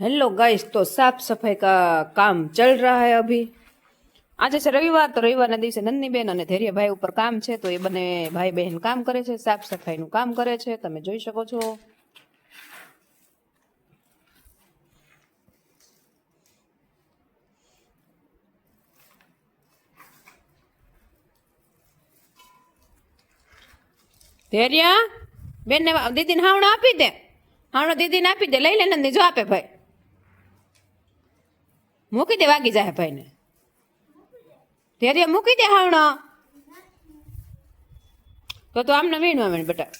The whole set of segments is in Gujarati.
हेलो गाइस तो साफ सफाई का काम चल रहा है अभी આજે છે રવિવાર તો રવિવારના દિવસે નંદનીબેન અને ધૈર્યભાઈ ઉપર કામ છે તો એ બંને ભાઈ બહેન કામ કરે છે સાફ સફાઈનું કામ કરે છે તમે જોઈ શકો છો ધૈર્ય બેન ને દીદીને હાવણો આપી દે હાવણો દીદીને આપી દે લઈ લે નંદી જો આપે ભાઈ મૂકી દે, વાગી જાય ભાઈને. ધેર્ય મૂકી દે હાવણો તો તો આમને વીણવા મીણ બેટા.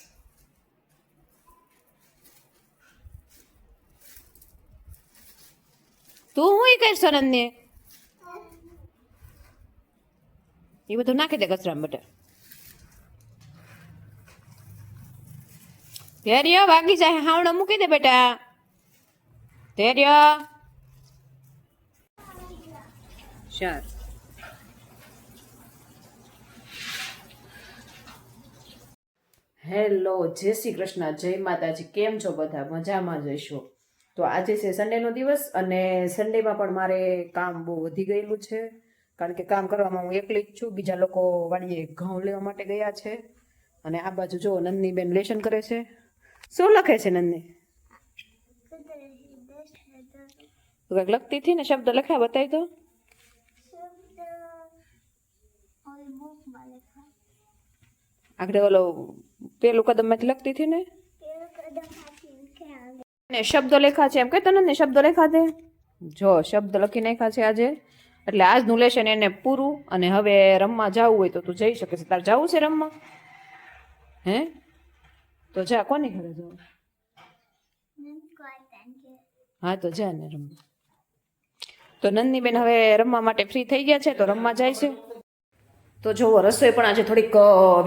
તું હું કરશો ને એ બધું નાખી દે કચરામાં બેટા. ધેર્ય વાગી જાય હાવણો મૂકી દે બેટા. ધૈર્ય ચાર. હેલો જય શ્રી કૃષ્ણ જય માતાજી કેમ છો બધા? મજામાં જઈશો તો આજે છે સન્ડેનો દિવસ અને સન્ડેમાં પણ મારે કામ બહુ વધી ગયેલું છે. કારણ કે કામ કરવામાં હું એકલી જ છું બીજા લોકો વાડીએ ઘઉં લેવા માટે ગયા છે. અને આ બાજુ જો નંદનીબેન લેશન કરે છે. શું લખે છે નંદની? લખતી હતી ને શબ્દ લખ્યા બતાવી તો આગળ ઓલો પેલું કદમમાંથી લખતી હતી ને? ને શબ્દો લેખા છે એમ કહેતો ને શબ્દો લેખા દે. જો શબ્દ લખી નાખ્યા છે આજે, એટલે આજનું લેશન એને પૂરું અને હવે રમવા જવું હોય તો તું જઈ શકે છે. તારે જવું છે રમવા? હે? તો જા, કોની ઘરે જવું? હા, તો જા ને રમવા. તો નંદનીબેન હવે રમવા માટે ફ્રી થઈ ગયા છે, તો રમવા જાય છે. તો જો રસોઈ પણ આજે થોડીક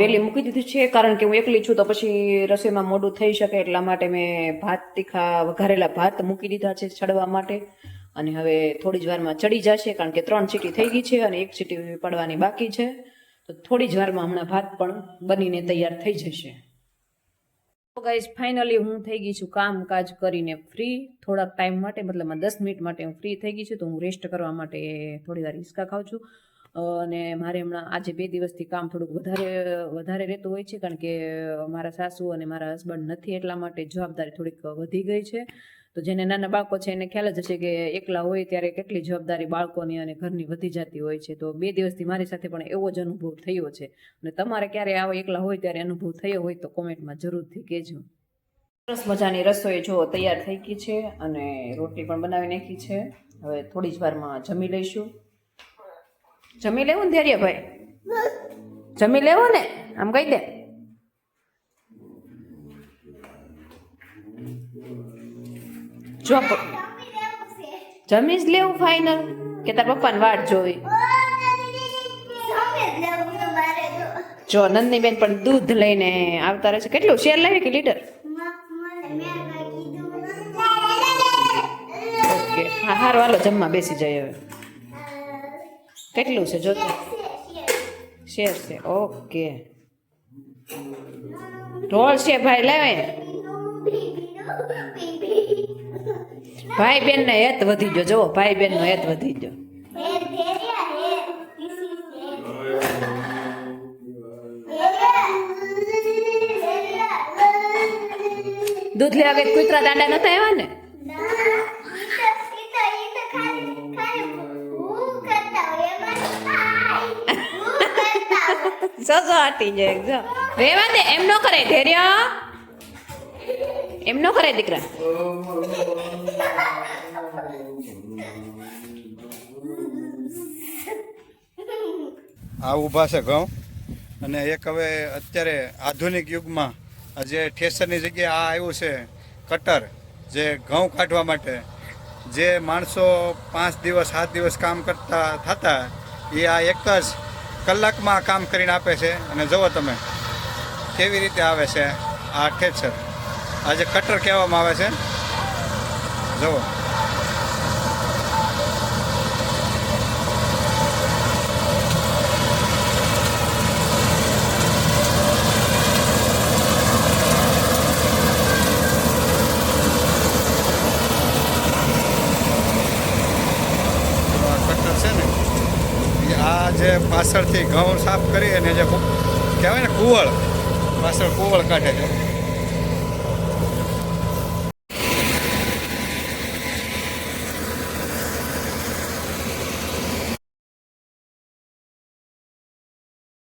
વહેલી મૂકી દીધી છે, કારણ કે હું એકલી છું, તો પછી રસોઈમાં મોડું થઈ શકે એટલા માટે મેં ભાત તીખા, વઘારેલા ભાત મૂકી દીધા છે ચડવા માટે. અને હવે થોડી જ વારમાં ચડી જશે, કારણ કે ત્રણ સીટી થઈ ગઈ છે અને એક સીટી પડવાની બાકી છે. તો થોડી જ વારમાં હમણાં ભાત પણ બનીને તૈયાર થઈ જશે. તો ગાઈઝ ફાઇનલી હું થઈ ગઈ છું કામકાજ કરીને ફ્રી થોડાક ટાઈમ માટે, મતલબ દસ મિનિટ માટે હું ફ્રી થઈ ગઈ છું, તો હું રેસ્ટ કરવા માટે થોડી વાર હિંચકા ખાઉં છું. અને મારે હમણાં આજે બે દિવસથી કામ થોડુંક વધારે વધારે રહેતું હોય છે, કારણ કે મારા સાસુ અને મારા હસબન્ડ નથી એટલા માટે જવાબદારી થોડીક વધી ગઈ છે. તો જેને નાના બાળકો છે, એને ખ્યાલ જ હશે કે એકલા હોય ત્યારે કેટલી જવાબદારી બાળકોની અને ઘરની વધી જતી હોય છે. તો બે દિવસથી મારી સાથે પણ એવો જ અનુભવ થયો છે. અને તમારે ક્યારે આવો એકલા હોય ત્યારે અનુભવ થયો હોય તો કોમેન્ટમાં જરૂરથી કહેજો. સરસ મજાની રસોઈ જો તૈયાર થઈ ગઈ છે અને રોટલી પણ બનાવી નાખી છે. હવે થોડી જ વારમાં જમી લઈશું. જમી લેવું ને ધૈર્યભાઈ જમી લેવું ને? આમ કહી દે. જો જમીશ લેવું ફાઇનલ કે તાર પપ્પાને વાટ જોવી? જો નંદનીબેન પણ દૂધ લઈને આવતા રહે છે. કેટલું? શેર લાવી કે લીટર? ઓકે. હા, હારું, હાલો, જમવા બેસી જાય હવે. કેટલું છે? જોતો શેર છે. ઓકે. ઢોલ છે ભાઈ, લાવે. ભાઈ બેન ને હેત વધી ગયો. જો ભાઈ બેન નો હેત વધી ગયો. દૂધ લેવા કઈ કૂતરા દાંડા નતા આવ્યા ને? જો હટી જાય, જો. રેવા દે, એમ નો કરે, ધૈર્ય. એમ નો કરે, દીકરા. આ ઊભા છે ઘઉં. અને એક હવે અત્યારે આધુનિક યુગમાં જે ઠેસરની જગ્યાએ આ આવ્યું છે કટર, જે ઘઉં કાઢવા માટે, જે માણસો પાંચ દિવસ, સાત દિવસ કામ કરતા થતા, એ આ એક જ કલાકમાં કામ કરીને આપે છે અને જુઓ તમે, કેવી રીતે આવે છે? આ ઠેસર આજે કટર કહેવામાં આવે છે. જુઓ. જે પાછળથી ઘઉં સાફ કરી અને જે કહેવાય ને કુવળ પાછળ કુવળ કાઢે છે.